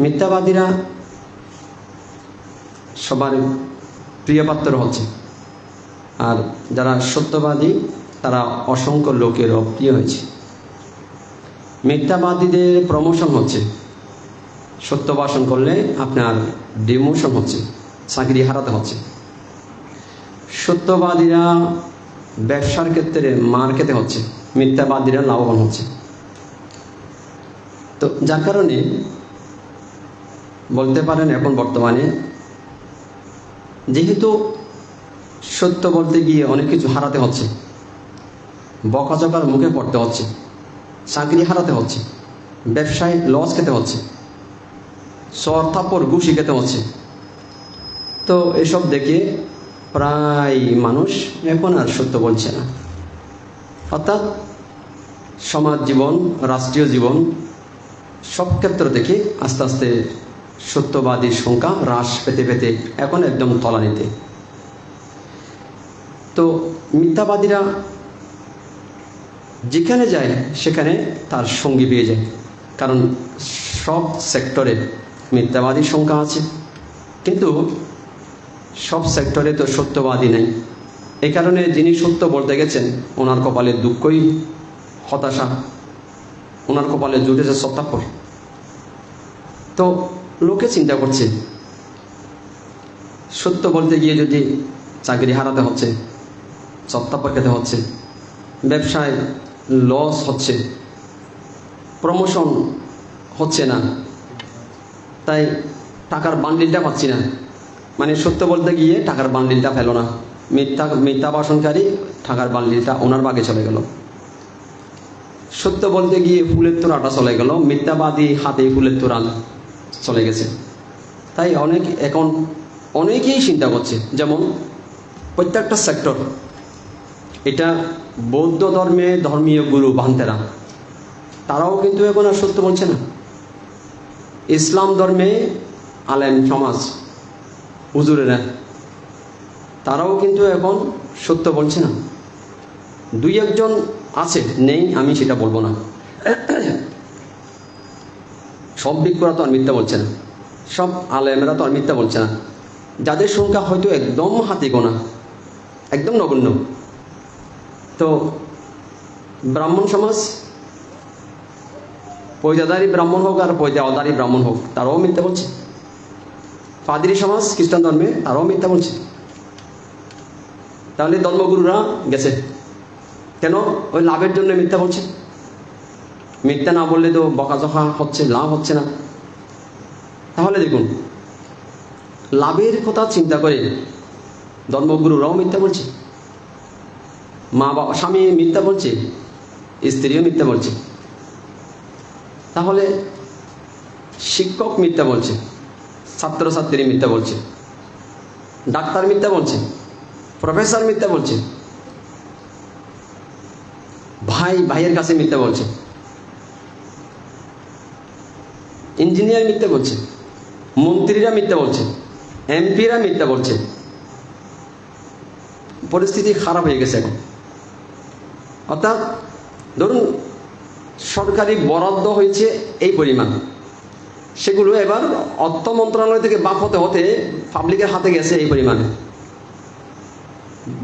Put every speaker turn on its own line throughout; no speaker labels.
মিথ্যাবাদীরা সবার প্রিয় পাত্র হচ্ছে। আর যারা সত্যবাদী, তারা অসংখ্য লোকের অপ্রিয় হয়েছে। মিথ্যাবাদীদের প্রমোশন হচ্ছে। সত্য ভাষণ করলে আপনার ডিমোশন হচ্ছে, চাকরি হারাতে হচ্ছে। সত্যবাদীরা ব্যবসার ক্ষেত্রে মার খেতে হচ্ছে, মিথ্যাবাদীরা লাভবান হচ্ছে। তো যার কারণে বলতে পারেন এখন বর্তমানে, যেহেতু সত্য বলতে গিয়ে অনেক কিছু হারাতে হচ্ছে বকাচকার মুখে পড়তে হচ্ছে, চাকরি হারাতে হচ্ছে, ব্যবসায় লস খেতে হচ্ছে সর থাপ্পড়, ঘুষি খেতে হচ্ছে, তো এসব দেখে প্রায় মানুষ এখন আর সত্য বলছে না। অর্থাৎ সমাজ জীবন, রাষ্ট্রীয় জীবন, সব ক্ষেত্র থেকে আস্তে আস্তে সত্যবাদীর সংখ্যা হ্রাস পেতে পেতে এখন একদম তলানিতে। তো মিথ্যাবাদীরা যেখানে যায়, সেখানে তার সঙ্গী পেয়ে যায়। কারণ সব সেক্টরে মিথ্যাবাদীর সংখ্যা আছে। কিন্তু সব সেক্টরে তো সত্যবাদী নেই। এ কারণে যিনি সত্য বলতে গেছেন, ওনার কপালে দুঃখই হতাশা। ওনার কপালে জুটেছে সত্যাপর। তো লোকে চিন্তা করছে। সত্য বলতে গিয়ে যদি চাকরি হারাতে হচ্ছে সত্যাপর খেতে হচ্ছে, ব্যবসায় লস হচ্ছে প্রমোশন হচ্ছে না, তাই টাকার বান্ডিলটা পাচ্ছি না। মানে সত্য বলতে গিয়ে টাকার বান্ডিলটা ফেলো না। মিথ্যা মিথ্যা বাসনকারী টাকার বান্ডিলটা ওনার বাগে চলে গেল। সত্য বলতে গিয়ে ফুলের তোড়াটা চলে গেল। মিথ্যাবাদী হাতে ফুলের তোড়া। চলে গেছে। তাই অনেক এখন অনেকেই চিন্তা করছে, যেমন প্রত্যেকটা সেক্টর এটা বৌদ্ধ ধর্মে ধর্মীয় গুরু বান্তেরা, তারাও কিন্তু এখন আর সত্য বলছে না। ইসলাম ধর্মে আলেম সমাজ, হুজুরেরা, তারাও কিন্তু এখন সত্য বলছে না। দুই একজন আছে, নেই, আমি সেটা বলব না। সব বিজ্ঞরা তো মিথ্যা বলছে না। সব আলেমেরা তো মিথ্যা বলছে না। যাদের সংখ্যা হয়তো একদম হাতে গোনা, একদম নগণ্য। তো ব্রাহ্মণ সমাজ পৈজাদারি ব্রাহ্মণ হোক আর পৈজাদারি ব্রাহ্মণ হোক, তারাও মিথ্যা বলছে। পাদিরি সমাজ, খ্রিস্টান ধর্মে তারাও মিথ্যা বলছে। তাহলে ধর্মগুরুরা গেছে। কেন? ওই লাভের জন্য মিথ্যা বলছে। মিথ্যা না বললে তো বকাঝকা হচ্ছে, লাভ হচ্ছে না। তাহলে দেখুন, লাভের কথা চিন্তা করে ধর্মগুরুরাও মিথ্যা বলছে, মা বাবা স্বামী মিথ্যা বলছে, স্ত্রীও মিথ্যা বলছে। তাহলে শিক্ষক মিথ্যা বলছে, ছাত্রছাত্রী মিথ্যা বলছে, ডাক্তার মিথ্যা বলছে, প্রফেসর মিথ্যা বলছে, ভাই ভাইয়ের কাছে মিথ্যা বলছে। ইঞ্জিনিয়ার মিথ্যা বলছে, মন্ত্রীরা মিথ্যা বলছে, এমপিরা মিথ্যা বলছে। পরিস্থিতি খারাপ হয়ে গেছে এখন। অর্থাৎ ধরুন, সরকারি বরাদ্দ হয়েছে এই পরিমাণ। সেগুলো এবার অর্থ মন্ত্রণালয় থেকে বাপ হতে হতে পাবলিকের হাতে গেছে এই পরিমাণে।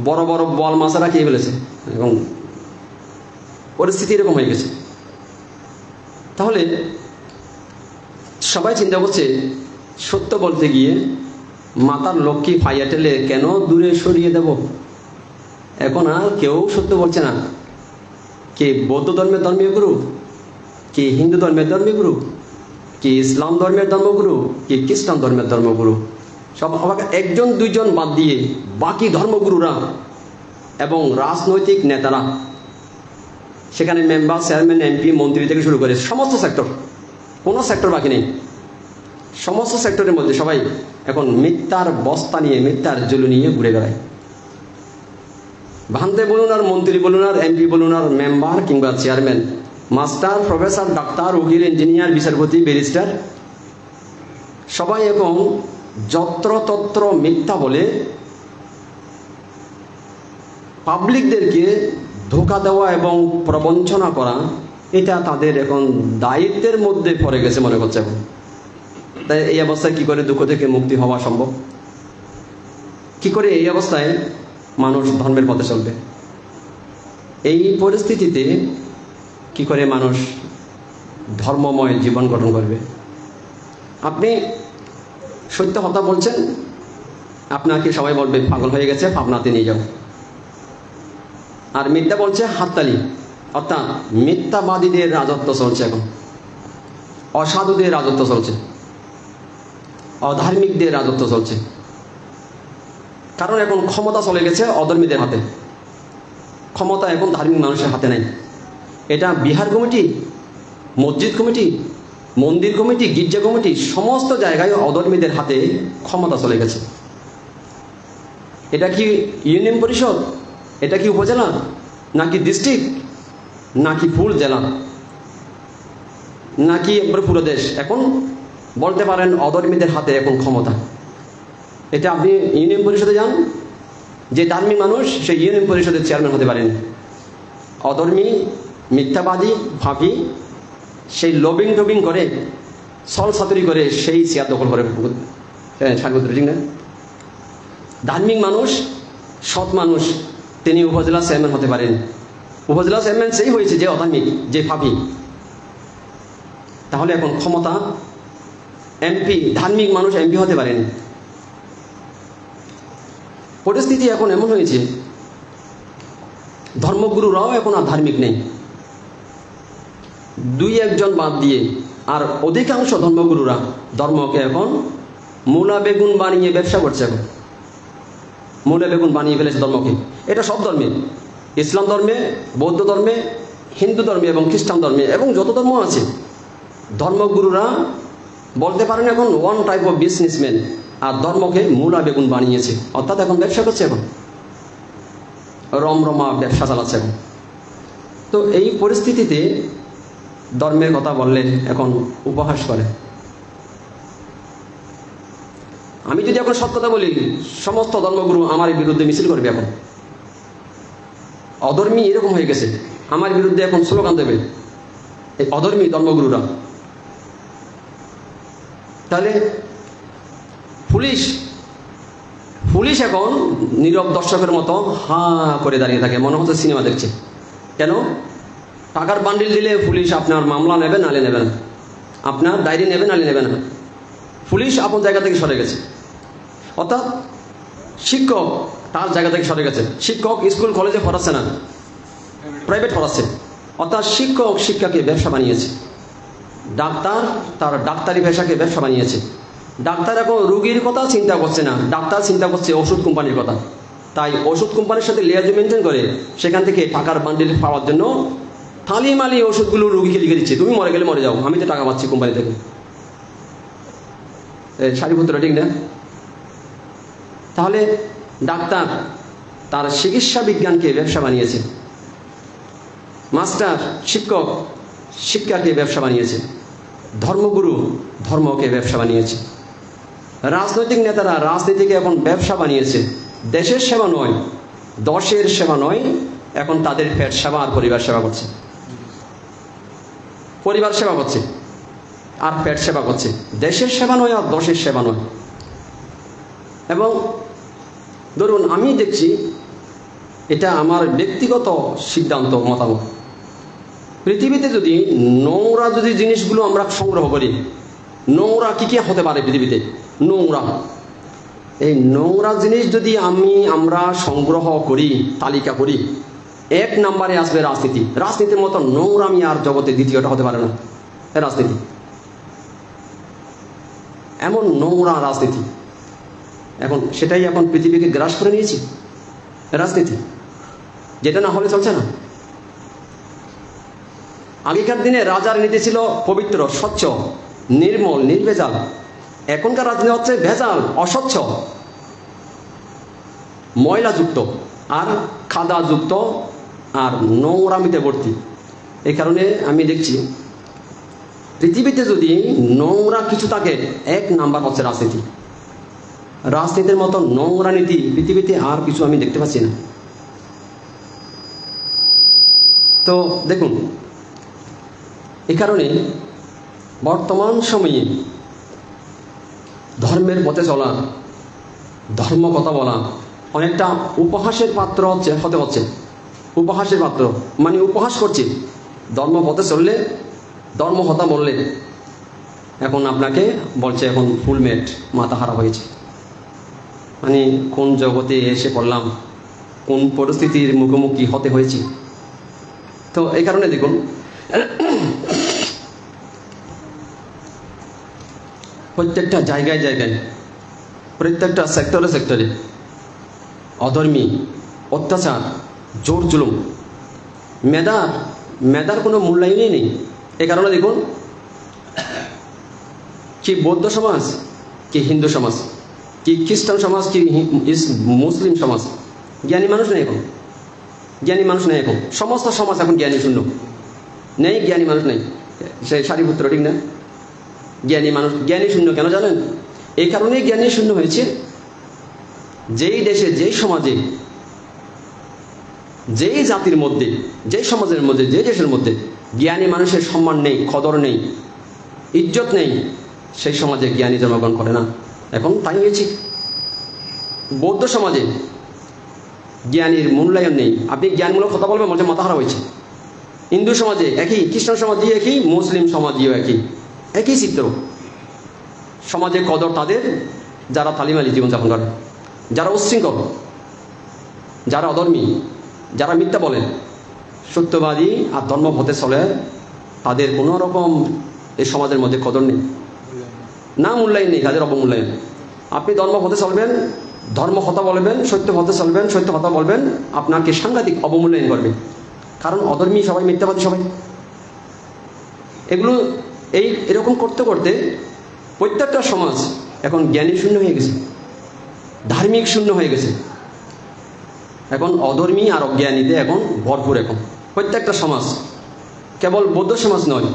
বড় বড় বল মাছেরা খেয়ে ফেলেছে এবং পরিস্থিতি এরকম হয়ে গেছে। তাহলে সবাই চিন্তা করছে, সত্য বলতে গিয়ে মাতার লক্ষ্মী ফাইয়া টেলে কেন দূরে সরিয়ে দেব? এখন আর কেউ সত্য বলছে না। কে বৌদ্ধ ধর্মের ধর্মীয় গুরু কে হিন্দু ধর্মের ধর্মীয় গুরু কি ইসলাম ধর্মের ধর্মগুরু, কে খ্রিস্টান ধর্মের ধর্মগুরু। সব আমাকে একজন, দুইজন বাদ দিয়ে বাকি ধর্মগুরুরা এবং রাজনৈতিক নেতারা, সেখানে মেম্বার, চেয়ারম্যান, এমপি, মন্ত্রী থেকে শুরু করে সমস্ত সেক্টর কোনো সেক্টর বাকি নেই। সমস্ত সেক্টরের মধ্যে সবাই এখন মিথ্যার বস্তা নিয়ে, মিথ্যার জুলু নিয়ে ঘুরে বেড়ায়। ভান্তে বলুন আর মন্ত্রী বলুন আর এমপি বলুন আর মেম্বার কিংবা চেয়ারম্যান মাস্টার প্রফেসর ডাক্তার উকিল ইঞ্জিনিয়ার বিচারপতি ব্যারিস্টার সবাই এখন যত্রতত্র মিথ্যা বলে পাবলিকদেরকে ধোকা দেওয়া এবং প্রবঞ্চনা করা এটা তাদের এখন দায়িত্বের মধ্যে পড়ে গেছে মনে করছে এখন। তাই এই অবস্থায় কি করে দুঃখ থেকে মুক্তি হওয়া সম্ভব? কি করে এই অবস্থায় মানুষ ধর্মের পথে চলবে? এই পরিস্থিতিতে কি করে মানুষ ধর্মময় জীবন গঠন করবে? আপনি সত্য কথা বলছেন, আপনাকে সবাই বলবে, পাগল হয়ে গেছে, পাবনাতে নিয়ে যাও। আর মিথ্যা বলছে, হাততালি। অর্থাৎ মিথ্যাবাদীদের রাজত্ব চলছে এখন। অসাধুদের রাজত্ব চলছে। অধার্মিকদের রাজত্ব চলছে। কারণ এখন ক্ষমতা চলে গেছে অধর্মীদের হাতে। ক্ষমতা এখন ধার্মিক মানুষের হাতে নেই। এটা বিহার কমিটি, মসজিদ কমিটি, মন্দির কমিটি, গির্জা কমিটি, সমস্ত জায়গায় অধর্মীদের হাতে ক্ষমতা চলে গেছে। এটা কি ইউনিয়ন পরিষদ? এটা কি উপজেলা? নাকি ডিস্ট্রিক্ট? নাকি ফুল জেলা? নাকি একবার পুরো দেশ? এখন বলতে পারেন অধর্মীদের হাতে এখন ক্ষমতা। এটা আপনি ইউনিয়ন পরিষদে যান, যে ধার্মিক মানুষ, সেই ইউনিয়ন পরিষদের চেয়ারম্যান হতে পারেন। অধর্মী, মিথ্যাবাদী ফাঁপি সেই লবিং টবিং করে সল সাতুরি করে সেই চেয়ার দখল করে ঠিক না ধার্মিক মানুষ, সৎ মানুষ, তিনি উপজেলা চেয়ারম্যান হতে পারেন। উপজেলা চেয়ারম্যান সেই হয়েছে, যে অধার্মিক যে ফাঁপি তাহলে এখন ক্ষমতা এমপি, ধার্মিক মানুষ এমপি হতে পারেন। পরিস্থিতি এখন এমন হয়েছে, ধর্মগুরুরাও এখন আর ধার্মিক নেই। দুই একজন বাদ দিয়ে আর অধিকাংশ ধর্মগুরুরা ধর্মকে এখন মূলা বেগুন বানিয়ে ব্যবসা করছে এখন। মূলা বেগুন বানিয়ে ফেলেছে ধর্মকে। এটা সব ধর্মে ইসলাম ধর্মে, বৌদ্ধ ধর্মে, হিন্দু ধর্মে এবং খ্রিস্টান ধর্মে এবং যত ধর্ম আছে, ধর্মগুরুরা বলতে পারেন এখন ওয়ান টাইপ অফ বিজনেসম্যান আর ধর্মকে মূলা বেগুন বানিয়েছে। অর্থাৎ এখন ব্যবসা করছে এখন। রমরমা ব্যবসা চালাচ্ছে এখন। তো এই পরিস্থিতিতে ধর্মের কথা বললে এখন উপহাস করে। আমি যদি এখন সৎ কথা বলি, সমস্ত ধর্মগুরু আমার বিরুদ্ধে মিছিল করবে এখন। অধর্মী এরকম হয়ে গেছে। আমার বিরুদ্ধে এখন স্লোগান দেবে এই অধর্মী ধর্মগুরুরা। তাহলে পুলিশ পুলিশ এখন নীরব দর্শকের মতো হা করে দাঁড়িয়ে থাকে, মনে হচ্ছে সিনেমা দেখছে। কেন? টাকার বান্ডিল দিলে পুলিশ আপনার মামলা নেবে নালে নেবে না। আপনার ডায়েরি নেবে নালে নেবে না। পুলিশ আপন জায়গা থেকে সরে গেছে। অর্থাৎ শিক্ষক তার জায়গা থেকে সরে গেছে। শিক্ষক স্কুল, কলেজে পড়াচ্ছে না। প্রাইভেট পড়াচ্ছে। অর্থাৎ শিক্ষক, শিক্ষাকে ব্যবসা বানিয়েছে। ডাক্তার তার ডাক্তারি পেশাকে ব্যবসা বানিয়েছে। ডাক্তার এখন রুগীর কথা চিন্তা করছে না। ডাক্তার চিন্তা করছে ওষুধ কোম্পানির কথা। তাই ওষুধ কোম্পানির সাথে লেয়াজু মেনটেন করে সেখান থেকে টাকার বান্ডিল পাওয়ার জন্য থালি মালি ওষুধগুলো রুগীকে লিখে দিচ্ছে। তুমি মরে গেলে মরে যাও। আমি তো টাকা পাচ্ছি কোম্পানি থেকে। সারিপুত্র ঠিক না? তাহলে ডাক্তার তার চিকিৎসা বিজ্ঞানকে ব্যবসা বানিয়েছে। মাস্টার, শিক্ষক শিক্ষাকে ব্যবসা বানিয়েছে। ধর্মগুরু, ধর্মকে ব্যবসা বানিয়েছে। রাজনৈতিক নেতারা রাজনীতিকে এখন ব্যবসা বানিয়েছে। দেশের সেবা নয়, দশের সেবা নয়, এখন তাদের পেট সেবা আর পরিবার সেবা করছে। পরিবার সেবা করছে, আর পেট সেবা করছে। দেশের সেবা নয় আর দশের সেবা নয়। এবং ধরুন, আমি দেখছি এটা আমার ব্যক্তিগত সিদ্ধান্ত, মতামত। পৃথিবীতে যদি নোংরা যদি জিনিসগুলো আমরা সংগ্রহ করি, নোংরা কী কী হতে পারে পৃথিবীতে? নোংরা। এই নোংরা জিনিস যদি আমি, আমরা সংগ্রহ করি, তালিকা করি, এক নাম্বারে আসবে রাজনীতি। রাজনীতির মতো নোংরামি আর জগতে দ্বিতীয়টা হতে পারে না। রাজনীতি। এমন নোংরা রাজনীতি। এখন সেটাই এখন পৃথিবীকে গ্রাস করে নিয়েছি রাজনীতি। যেটা না হলে চলছে না। আগেকার দিনে রাজার নীতি ছিল পবিত্র, স্বচ্ছ, নির্মল, নির্ভেজাল। এখনকার রাজনীতি হচ্ছে ভেজাল, অস্বচ্ছ। ময়লাযুক্ত আর খাদাযুক্ত আর নোংরামিতে ভর্তি। এই কারণে আমি দেখছি, পৃথিবীতে যদি নোংরা কিছু থাকে, এক নাম্বার হচ্ছে রাজনীতি। রাজনীতির মতো নোংরা নীতি পৃথিবীতে আর কিছু আমি দেখতে পাচ্ছি না। তো দেখুন, এ কারণে বর্তমান সময়ে ধর্মের পথে চলা, ধর্ম কথা বলা অনেকটা উপহাসের পাত্র হচ্ছে, হতে হচ্ছে। উপহাসের পাত্র মানে উপহাস করছি। ধর্ম পথে চললে, ধর্ম কথা বললে। এখন আপনাকে বলছে এখন ফুলমেট মাথা খারাপ হয়েছে। মানে কোন জগতে এসে পড়লাম? কোন পরিস্থিতির মুখোমুখি হতে হয়েছে? তো এই কারণে দেখুন, প্রত্যেকটা জায়গায় জায়গায়, প্রত্যেকটা সেক্টরে সেক্টরে অধর্মী, অত্যাচার, জোর জুলুম মেধার মেধার কোনো মূল্যায়নই নেই। এ কারণে দেখুন, কি বৌদ্ধ সমাজ, কি হিন্দু সমাজ। কি খ্রিস্টান সমাজ কি মুসলিম সমাজ? জ্ঞানী মানুষ নেই এখন। জ্ঞানী মানুষ নেই এখন। সমস্ত সমাজ এখন জ্ঞানী শূন্য। নেই, জ্ঞানী মানুষ নেই। সে সারিপুত্র ঠিক না? জ্ঞানী মানুষ, জ্ঞানী শূন্য কেন জানেন? এই কারণেই জ্ঞানী শূন্য হয়েছে। যেই দেশে, যেই সমাজে, যেই জাতির মধ্যে, যেই সমাজের মধ্যে যে দেশের মধ্যে জ্ঞানী মানুষের সম্মান নেই, কদর নেই, ইজ্জত নেই, সেই সমাজে জ্ঞানী জন্মগ্রহণ করে না। এখন তাই হয়েছে বৌদ্ধ সমাজে জ্ঞানীর মূল্যায়ন নেই। আপনি জ্ঞানমূলক কথা বলবেন বলছে মাথা খারাপ হয়েছে। হিন্দু সমাজে একই, খ্রিস্টান সমাজে একই, মুসলিম সমাজেও একই। একই চিত্র। সমাজে কদর তাদের, যারা তালিমালি জীবনযাপন করে। যারা উচ্ছৃঙ্খল, যারা অধর্মী, যারা মিথ্যা বলে, সত্যবাদী আর ধর্ম হতে চলে, তাদের কোনো রকম এই সমাজের মধ্যে কদর নেই। না মূল্যায়ন নেই তাদের অবমূল্যায়ন আপনি ধর্ম হতে চলবেন, ধর্ম কথা বলবেন, সত্য হতে চলবেন, সত্য কথা বলবেন, আপনাকে সাংঘাতিক অবমূল্যায়ন করবে। কারণ অধর্মী সবাই, মিথ্যাবাদী সবাই। এগুলো, এই, এরকম করতে করতে প্রত্যেকটা সমাজ এখন জ্ঞানী শূন্য হয়ে গেছে, ধার্মিক শূন্য হয়ে গেছে। এখন অধর্মী আর অজ্ঞানীতে এখন ভরপুর এখন। প্রত্যেকটা সমাজ, কেবল বৌদ্ধ সমাজ নয়,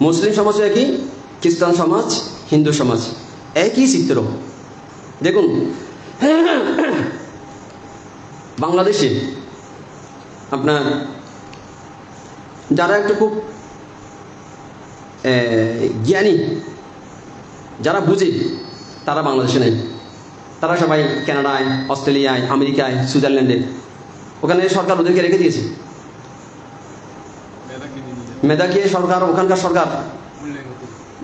মুসলিম সমাজও একই খ্রিস্টান সমাজ হিন্দু সমাজ একই চিত্র। দেখুন বাংলাদেশে আপনার যারা একটু খুব জ্ঞানী যারা বুঝে তারা বাংলাদেশে নেই। তারা সবাই কানাডায় অস্ট্রেলিয়ায় আমেরিকায় সুইজারল্যান্ডে। ওখানে সরকার ওদেরকে রেখে দিয়েছে।
মেধা
মেধাকে সরকার ওখানকার সরকার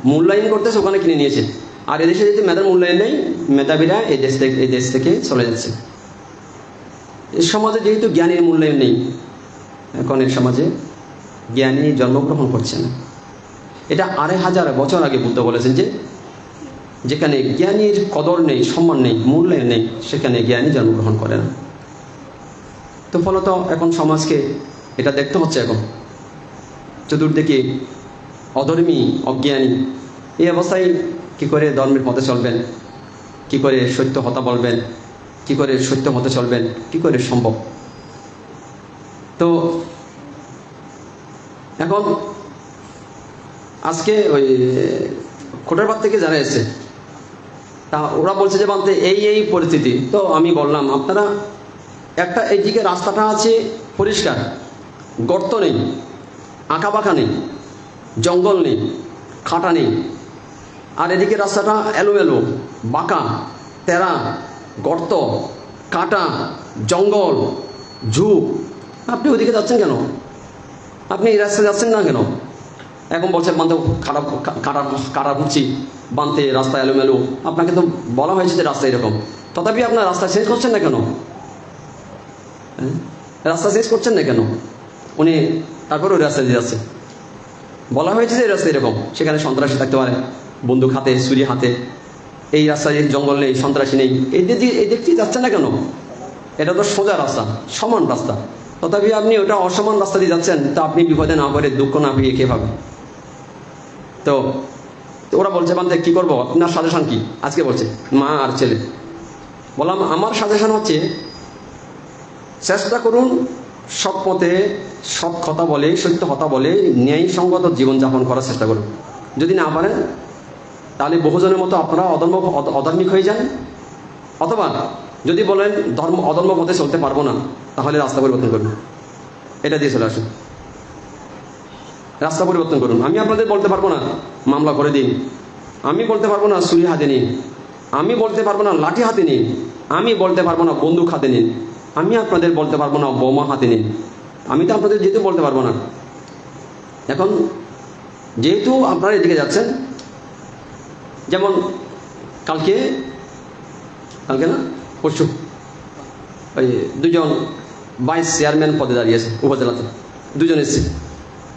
মূল্যায়ন
করতেছে, ওখানে কিনে নিয়েছে। আর এদেশে যদি মেধার মূল্যায়ন নেই, মেধাবীরা এই দেশ থেকে এই দেশ থেকে চলে যাচ্ছে। সমাজে যেহেতু জ্ঞানীর মূল্যায়ন নেই, এখন এই সমাজে জ্ঞানী জন্মগ্রহণ করছে না। এটা আড়াই হাজার বছর আগে বুদ্ধ বলেছেন যে, যেখানে জ্ঞানীর কদর নেই, সম্মান নেই, মূল্যায়ন নেই, সেখানে জ্ঞানী জন্মগ্রহণ করে না। তো ফলত এখন সমাজকে এটা দেখতে হচ্ছে এখন। চতুর্দিকে অধর্মী, অজ্ঞানী। এই অবস্থায় কি করে ধর্মের পথে চলবেন? কি করে সত্য হতা বলবেন? কি করে সত্য হতে চলবেন? কি করে সম্ভব? তো এখন আজকে ওই খোটারবাদ থেকে জানা এসেছে, তা ওরা বলছে যে বানতে এই এই পরিস্থিতি। তো আমি বললাম, আপনারা একটা এইদিকে রাস্তাটা আছে পরিষ্কার, গর্ত নেই আঁকা বাঁকা নেই। জঙ্গল নেই, খাটা নেই। আর এদিকে রাস্তাটা এলোমেলো, বাঁকা, তেরা, গর্ত, কাটা, জঙ্গল, ঝুপ। আপনি ওদিকে যাচ্ছেন কেন? আপনি এই রাস্তায় যাচ্ছেন না কেন? এখন বলছেন বান্ধে খারাপ কাটা কাটা ঘুরছি, বাঁধতে রাস্তা এলোমেলো। আপনাকে তো বলা হয়েছে যে রাস্তা এরকম। তথাপি আপনার রাস্তা চেঞ্জ করছেন না কেন? হ্যাঁ? রাস্তা চেঞ্জ করছেন না কেন? উনি তারপরে ওই রাস্তা দিয়ে যাচ্ছে বলা হয়েছে যে রাস্তা এরকম, সেখানে সন্ত্রাসী থাকতে পারে, বন্দুক হাতে, ছুরি হাতে। এই রাস্তায় জঙ্গল নেই, সন্ত্রাসী নেই। এই দিয়ে যাচ্ছে না কেন? এটা তো সোজা রাস্তা, সমান রাস্তা। তথাপি আপনি ওটা অসমান রাস্তা দিয়ে যাচ্ছেন, তা আপনি বিপদে না করে দুঃখ না পেয়ে কে পাবেন তো তো ওরা বলছে বান্ধে কি করব? আপনার সাজেশন কি? আজকে বলছে, মা আর ছেলে। বললাম, আমার সাজেশন হচ্ছে, চেষ্টা করুন সৎ পথে সৎ কথা বলে, সত্য কথা বলে ন্যায়সঙ্গত জীবনযাপন করার চেষ্টা করুন। যদি না পারেন, তাহলে বহুজনের মতো আপনারা অধর্ম অধ- অধার্মিক হয়ে যান। অথবা যদি বলেন, ধর্ম, অধর্ম পথে চলতে পারব না, তাহলে রাস্তা পরিবর্তন করুন। এটা দিয়ে চলে আসুন। রাস্তা পরিবর্তন করুন। আমি আপনাদের বলতে পারব না, মামলা করে দিন। আমি বলতে পারব না, ছুরি হাতে নিন। আমি বলতে পারব না, লাঠি হাতে নিন। আমি বলতে পারব না, বন্দুক হাতে নিন। আমি আপনাদের বলতে পারব না, বোমা হাতে নিন। আমি তো আপনাদের যেহেতু বলতে পারব না। এখন, যেহেতু আপনারা এদিকে যাচ্ছেন, যেমন কালকে কালকে না? পরশু। ওই দুজন ভাইস চেয়ারম্যান পদে দাঁড়িয়েছে উপজেলাতে। দুজন এসেছে।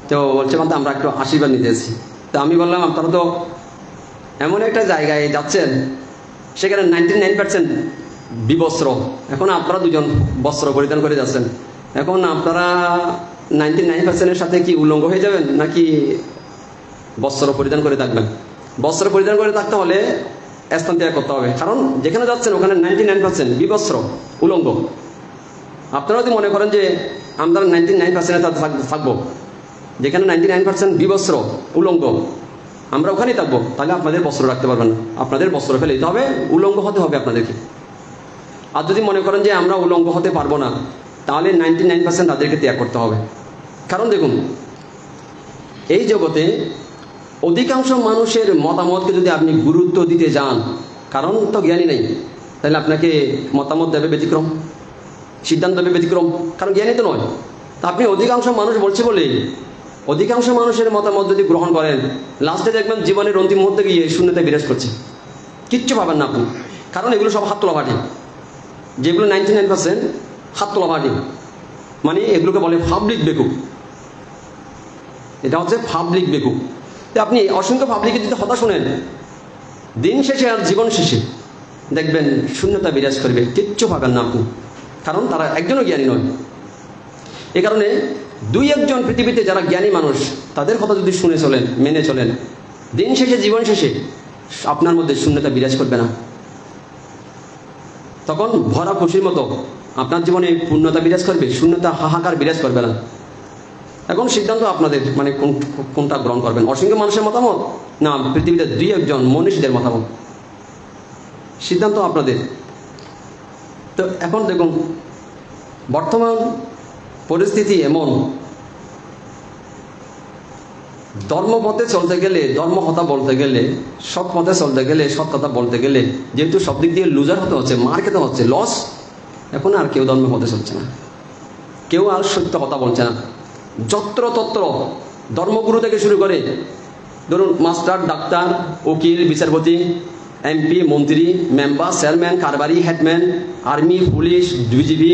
তো বলছে মানে আমরা একটু আশীর্বাদ নিতে এসেছি। তো আমি বললাম, আপনারা তো এমন একটা জায়গায় যাচ্ছেন, সেখানে নাইনটি নাইন পার্সেন্ট বিবস্ত্র। এখন আপনারা দুজন বস্ত্র পরিধান করে যাচ্ছেন। এখন আপনারা নাইনটি নাইন পার্সেন্টের সাথে কি উলঙ্গ হয়ে যাবেন নাকি বস্ত্র পরিধান করে থাকবেন? বস্ত্র পরিধান করে থাকতে হলে স্থান ত্যাগ করতে হবে। কারণ যেখানে যাচ্ছেন ওখানে নাইনটি নাইন পার্সেন্ট বিবস্ত্র, উলঙ্গ। আপনারা যদি মনে করেন যে আমরা নাইনটি নাইন পার্সেন্টে থাকব, যেখানে নাইনটি নাইন পার্সেন্ট বিবস্ত্র, উলঙ্গ, আমরা ওখানেই থাকব, তাহলে আপনাদের বস্ত্র রাখতে পারবেন আপনাদের বস্ত্র ফেলে দিতে হবে, উলঙ্গ হতে হবে আপনাদেরকে। আর যদি মনে করেন যে আমরা উলঙ্গ হতে পারব না, তাহলে নাইনটি নাইন পার্সেন্ট তাদেরকে ত্যাগ করতে হবে। কারণ দেখুন, এই জগতে অধিকাংশ মানুষের মতামতকে যদি আপনি গুরুত্ব দিতে যান, কারণ তো জ্ঞানী নেই, তাহলে আপনাকে মতামত দেবে ব্যতিক্রম, সিদ্ধান্ত দেবে ব্যতিক্রম, কারণ জ্ঞানী তো নয়। তা আপনি অধিকাংশ মানুষ বলছে বলে, অধিকাংশ মানুষের মতামত যদি গ্রহণ করেন লাস্টে দেখবেন জীবনের অন্তিম মুহূর্তে গিয়ে শূন্যতা বিরাজ করছে। কিচ্ছু পাবেন না আপনি, কারণ এগুলো সব হাত তোলা যেগুলো নাইনটি নাইন পার্সেন্ট হাত তোলা ভাটি মানে এগুলোকে বলে পাবলিক বেকুব। এটা হচ্ছে পাবলিক বেকুব। আপনি অসংখ্য পাবলিকে যদি হতা শোনেন, দিন শেষে আর জীবন শেষে দেখবেন শূন্যতা বিরাজ করবে, কিচ্ছু পাবেন না আপনি। কারণ তারা একজনও জ্ঞানী নয়। এ কারণে দুই একজন পৃথিবীতে যারা জ্ঞানী মানুষ, তাদের কথা যদি শুনে চলেন, মেনে চলেন, দিন শেষে, জীবন শেষে আপনার মধ্যে শূন্যতা বিরাজ করবে না। তখন ভরা খুশির মতো আপনার জীবনে পূর্ণতা বিরাজ করবে, শূন্যতা হাহাকার বিরাজ করবে না। এখন সিদ্ধান্ত আপনাদের মানে কোন, কোনটা গ্রহণ করবেন? অসংখ্য মানুষের মতামত? না, পৃথিবীতে দুই একজন মনীষীদের মতামত। সিদ্ধান্ত আপনাদের। তো এখন দেখুন, বর্তমান পরিস্থিতি এমন ধর্মপথে চলতে গেলে ধর্ম কথা বলতে গেলে সৎ পথে চলতে গেলে সৎ কথা বলতে গেলে, যেহেতু সব দিক দিয়ে লুজার হতে হচ্ছে, মার খেতে হচ্ছে লস এখন আর কেউ ধর্ম পথে চলছে না। কেউ আর সত্য কথা বলছে না। যত্র তত্র ধর্মগুরু থেকে শুরু করে, ধরুন মাস্টার, ডাক্তার, উকিল, বিচারপতি এমপি মন্ত্রী মেম্বার চেয়ারম্যান কারবারি হেডম্যান আর্মি পুলিশ বিজিবি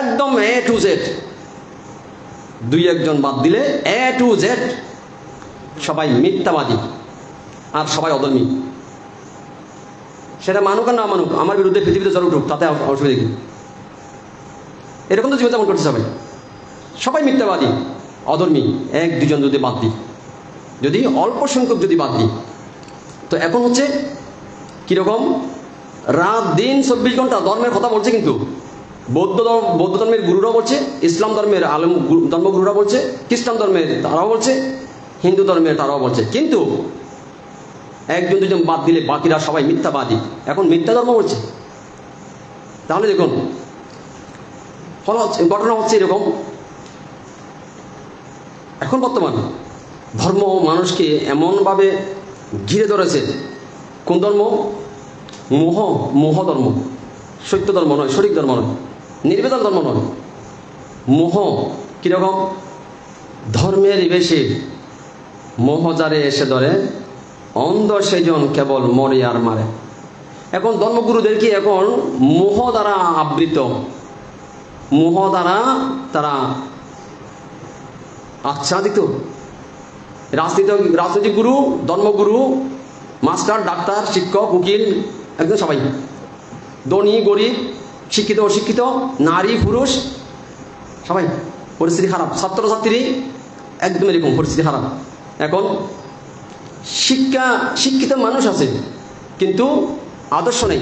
একদম এ টু জেড দুই একজন বাদ দিলে এ টু জেড সবাই মিথ্যাবাদী আর সবাই অদর্মী সেটা মানুক আর না মানুক, আমার বিরুদ্ধে পৃথিবীতে জ্বর উঠুক তাতে অসুবিধা কি? এরকম তো জীবন জীবনযাপন করতে সবাই। সবাই মিথ্যাবাদী, অধর্মী, এক দুজন যদি বাদ দিই। যদি অল্প সংখ্যক যদি বাদ দিই, তো এখন হচ্ছে কীরকম? রাত দিন চব্বিশ ঘণ্টা ধর্মের কথা বলছে কিন্তু। বৌদ্ধ ধর্ম, বৌদ্ধ ধর্মের গুরুরাও বলছে, ইসলাম ধর্মের আলম ধর্মগুরুরা বলছে, খ্রিস্টান ধর্মের তারাও বলছে হিন্দু ধর্মের তারাও বলছে। কিন্তু একজন দুজন বাদ দিলে বাকিরা সবাই মিথ্যাবাদী। এখন মিথ্যা ধর্ম বলছে। তাহলে দেখুন, ফল হচ্ছে, ঘটনা হচ্ছে এরকম। এখন বর্তমান ধর্ম মানুষকে এমনভাবে ঘিরে ধরেছে। কোন ধর্ম? মোহ মোহ ধর্ম। সত্য ধর্ম নয়, সঠিক ধর্ম নয়। নির্বেদন ধর্ম নয়। মোহ কীরকম? ধর্মের বেশি। মোহ যারে এসে ধরে, অন্ধ সেজন কেবল মরে আর মারে। এখন ধর্মগুরুদেরকে এখন মোহ দ্বারা আবৃত? মোহ দ্বারা তারা আচ্ছাদিত? রাজনীতি রাজনৈতিক গুরু, ধর্মগুরু, মাস্টার, ডাক্তার, শিক্ষক, উকিল, একদম সবাই। ধনী, গরিব, শিক্ষিত, অশিক্ষিত, নারী, পুরুষ, সবাই। পরিস্থিতি খারাপ। ছাত্রছাত্রী একদম এরকম, পরিস্থিতি খারাপ। এখন শিক্ষা, শিক্ষিত মানুষ আছে, কিন্তু আদর্শ নেই।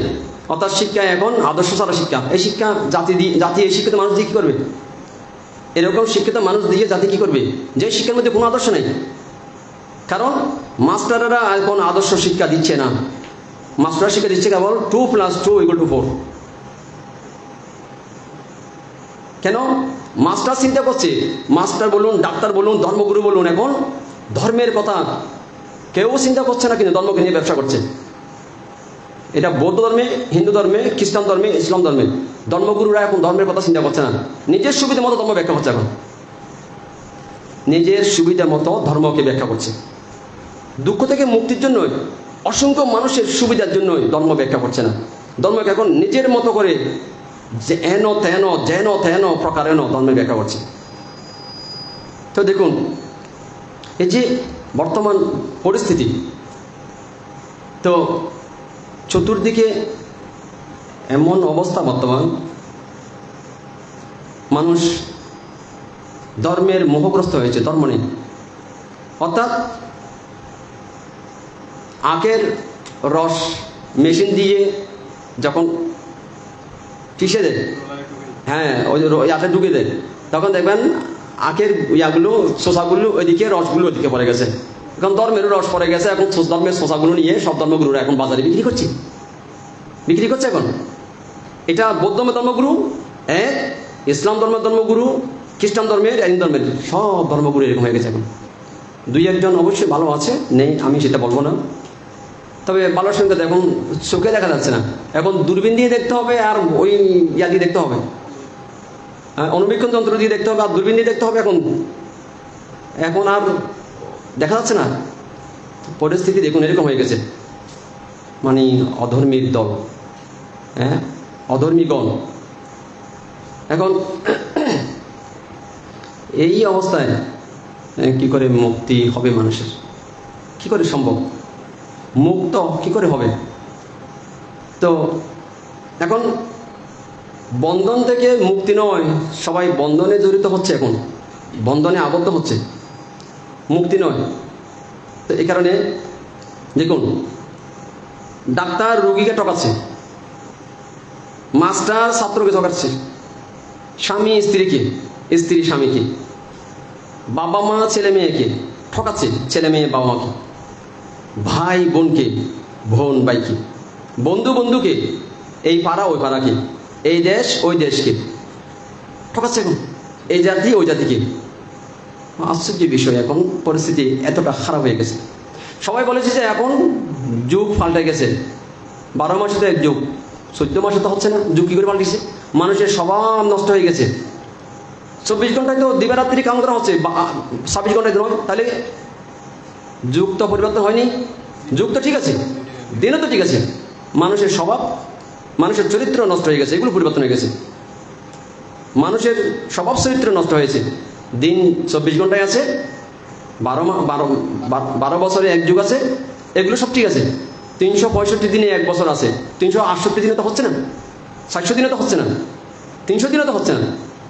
অর্থাৎ শিক্ষা এখন আদর্শ ছাড়া শিক্ষা। এই শিক্ষা জাতি দিয়ে, জাতি, এই শিক্ষিত মানুষ দিয়ে কী করবে? এরকম শিক্ষিত মানুষ দিয়ে জাতি কী করবে? যে শিক্ষার মধ্যে কোনো আদর্শ নেই। কারণ মাস্টাররা এখন আদর্শ শিক্ষা দিচ্ছে না। মাস্টার শিক্ষা দিচ্ছে কেবল two plus two equal to four কেন? মাস্টার চিন্তা করছে, মাস্টার বলুন, ডাক্তার বলুন, ধর্মগুরু বলুন, এখন ধর্মের কথা কেউ চিন্তা করছে না কিন্তু ধর্মকে নিয়ে ব্যবসা করছে। এটা বৌদ্ধ ধর্মে, হিন্দু ধর্মে, খ্রিস্টান ধর্মে, ইসলাম ধর্মে। ধর্মগুরুরা এখন ধর্মের কথা চিন্তা করছে না। নিজের সুবিধা মতো ধর্ম ব্যাখ্যা করছে এখন। নিজের সুবিধা মতো ধর্মকে ব্যাখ্যা করছে। দুঃখ থেকে মুক্তির জন্যই, অসংখ্য মানুষের সুবিধার জন্যই ধর্ম ব্যাখ্যা করছে না। ধর্মকে এখন নিজের মতো করে যে এন, তেন, যেন, তেন প্রকারেন ধর্মের ব্যাখ্যা করছে। তো দেখুন এই যে বর্তমান পরিস্থিতি, তো চতুর্দিকে এমন অবস্থা বর্তমান, মানুষ ধর্মের মোহগ্রস্ত হয়েছে, ধর্ম নেই অর্থাৎ আখের রস মেশিন দিয়ে যখন পিষে দেয় হ্যাঁ ওই আখে ঢুকে দেয়, তখন দেখবেন আখের ইয়াগুলো শোষাগুলো ওইদিকে রসগুলো ওইদিকে পড়ে গেছে। এখন ধর্মেরও রস পড়ে গেছে এখন ধর্মের শোষাগুলো নিয়ে সব ধর্মগুরুরা এখন বাজারে বিক্রি করছে। বিক্রি করছে এখন। এটা বৌদ্ধ ধর্মগুরু এক ইসলাম ধর্মের ধর্মগুরু খ্রিস্টান ধর্মের এক ধর্মের সব ধর্মগুরু এরকম হয়ে গেছে এখন। দুই একজন অবশ্যই ভালো আছে নেই আমি সেটা বলব না। তবে ভালোর সঙ্গে এখন চোখে দেখা যাচ্ছে না। এখন দূরবীন দিয়ে দেখতে হবে আর ওই ইয়া দিয়ে দেখতে হবে। হ্যাঁ, অনুবীক্ষণ যন্ত্র দিয়ে দেখতে হবে আর দূরবীন দিয়ে দেখতে হবে এখন। এখন আর দেখা যাচ্ছে না। পরিস্থিতি দেখুন এরকম হয়ে গেছে। মানে অধর্মীর দল হ্যাঁ অধর্মীগণ। এখন এই অবস্থায় এ, কি করে মুক্তি হবে মানুষের? কি করে সম্ভব? মুক্ত কি করে হবে? তো এখন বন্ধন থেকে মুক্তি নয়, সবাই বন্ধনে জড়িত হচ্ছে এখন। বন্ধনে আবদ্ধ হচ্ছে। মুক্তি নয়। তো এই কারণে দেখুন, ডাক্তার রুগীকে টকাচ্ছে মাস্টার ছাত্রকে ঠকাচ্ছে, স্বামী স্ত্রীকে, স্ত্রী স্বামীকে, বাবা মা ছেলে মেয়েকে ঠকাচ্ছে ছেলে মেয়ে বাবা মাকে, ভাই বোনকে, বোন ভাইকে, বন্ধু বন্ধুকে, এই পাড়া ওই পাড়াকে। এই দেশ ওই দেশকে ঠকাচ্ছে এখন এই জাতি ওই জাতিকে আশ্চর্য বিষয় এখন পরিস্থিতি এতটা খারাপ হয়ে গেছে। সবাই বলেছে যে এখন যুগ পাল্টে গেছে। বারো মাসে তো এক যুগ চোদ্দ মাসে তো হচ্ছে না যুগ কী করে পাল্টেছে? মানুষের স্বভাব নষ্ট হয়ে গেছে। চব্বিশ ঘন্টায় তো দিবারাত্রি কাম করা হচ্ছে বা- ছাব্বিশ ঘন্টায় নয় তাহলে যুগ তো পরিবর্তন হয়নি। যুগ তো ঠিক আছে দিনও তো ঠিক আছে। মানুষের স্বভাব মানুষের চরিত্র নষ্ট হয়ে গেছে, এগুলো পরিবর্তন হয়ে গেছে। মানুষের স্বভাব চরিত্র নষ্ট হয়েছে। দিন চব্বিশ ঘন্টায় আছে, বারো বারো বারো বছরে এক যুগ আছে, এগুলো সব ঠিক আছে। তিনশো পঁয়ষট্টি দিনে এক বছর আছে, তিনশো আটষট্টি দিনে তো হচ্ছে না ষাটশো দিনে তো হচ্ছে না, তিনশো দিনে তো হচ্ছে না।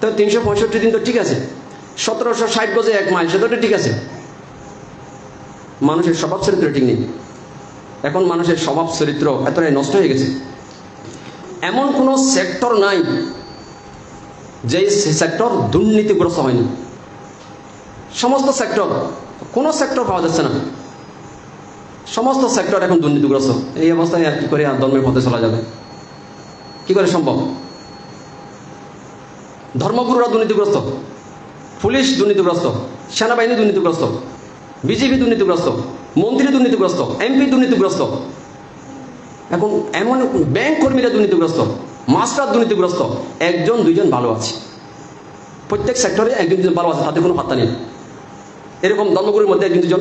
তো তিনশো পঁয়ষট্টি দিন তো ঠিক আছে, সতেরোশো ষাট গজে এক মাইল সেটা তো ঠিক আছে। মানুষের স্বভাব চরিত্র ঠিক নেই। এখন মানুষের স্বভাব চরিত্র এতটাই নষ্ট হয়ে গেছে। এমন কোনো সেক্টর নাই যেই সেক্টর দুর্নীতিগ্রস্ত হয়নি। সমস্ত সেক্টর কোনো সেক্টর পাওয়া যাচ্ছে না। সমস্ত সেক্টর এখন দুর্নীতিগ্রস্ত। এই অবস্থায় আর কি করে আর ধর্মের পথে চলা যাবে? কি করে সম্ভব? ধর্মগুরুরা দুর্নীতিগ্রস্ত, পুলিশ দুর্নীতিগ্রস্ত, সেনাবাহিনী দুর্নীতিগ্রস্ত, বিজেপি দুর্নীতিগ্রস্ত, মন্ত্রী দুর্নীতিগ্রস্ত, এমপি দুর্নীতিগ্রস্ত। এখন এমন ব্যাংক কর্মীরা দুর্নীতিগ্রস্ত, মাস্টার দুর্নীতিগ্রস্ত, একজন, দুইজন ভালো আছে। প্রত্যেক সেক্টরে একজন দুজন ভালো আছে তাদের কোনো পাত্তা নেই। এরকম ধর্মগুরুর মধ্যে একজন দুজন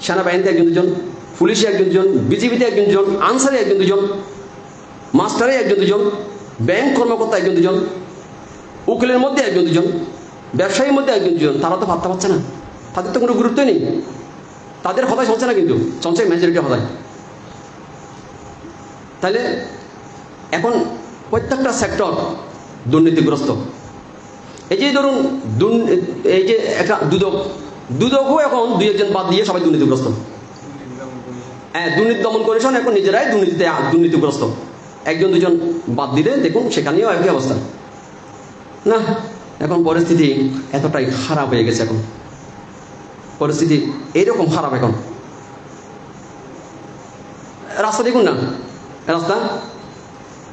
সেনাবাহিনীতে একজন দুজন পুলিশে একজন দুজন বিজেপিতে একজন দুজন আনসারে একজন দুজন মাস্টারে একজন দুজন ব্যাংক কর্মকর্তা একজন দুজন উকিলের মধ্যে একজন দুজন ব্যবসায়ীর মধ্যে একজন দুজন তারা তো ভাবতে পারছে না। তাদের তো কোনো গুরুত্বই নেই। তাদের হতাশ হচ্ছে না কিন্তু চলছে মেজরিটি হতাশ। তাহলে এখন প্রত্যেকটা সেক্টর দুর্নীতিগ্রস্ত। এই যে ধরুন এই যে একটা দুদক, দুদকও এখন দুই একজন বাদ দিয়ে সবাই দুর্নীতিগ্রস্ত। হ্যাঁ দুর্নীতি দমন কমিশন এখন নিজেরাই দুর্নীতিতে দুর্নীতিগ্রস্ত। একজন, দুজন বাদ দিলে দেখুন সেখানেও একই অবস্থা। না, এখন পরিস্থিতি এতটাই খারাপ হয়ে গেছে এখন। পরিস্থিতি এইরকম খারাপ এখন। রাস্তা দেখুন না। রাস্তা?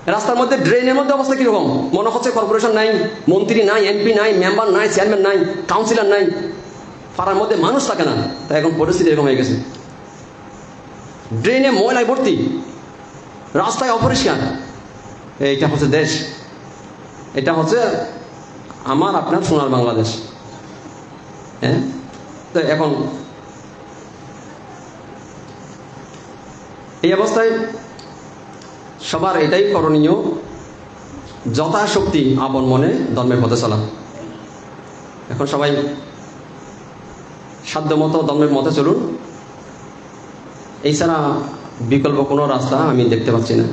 রাস্তার মধ্যে ড্রেনের মধ্যে অবস্থা কীরকম? মনে হচ্ছে কর্পোরেশন নাই, মন্ত্রী নাই এমপি নাই মেম্বার নাই চেয়ারম্যান নাই কাউন্সিলর নাই। পাড়ার মধ্যে মানুষ থাকে না। তাই এখন পরিস্থিতি এরকম হয়ে গেছে। ড্রেনে ময়লায় ভর্তি। রাস্তায় অপরিষ্কার। এইটা হচ্ছে দেশ। এটা হচ্ছে আমার, আপনার সোনার বাংলাদেশ। হ্যাঁ? তো এখন এই অবস্থায় সবার এটাই করণীয়। যথাশক্তি আপন মনে ধর্মের পথে চলা। এখন সবাই সাধ্য মতো ধর্মের মতে চলুন। এছাড়া বিকল্প কোনো রাস্তা আমি দেখতে পাচ্ছি না।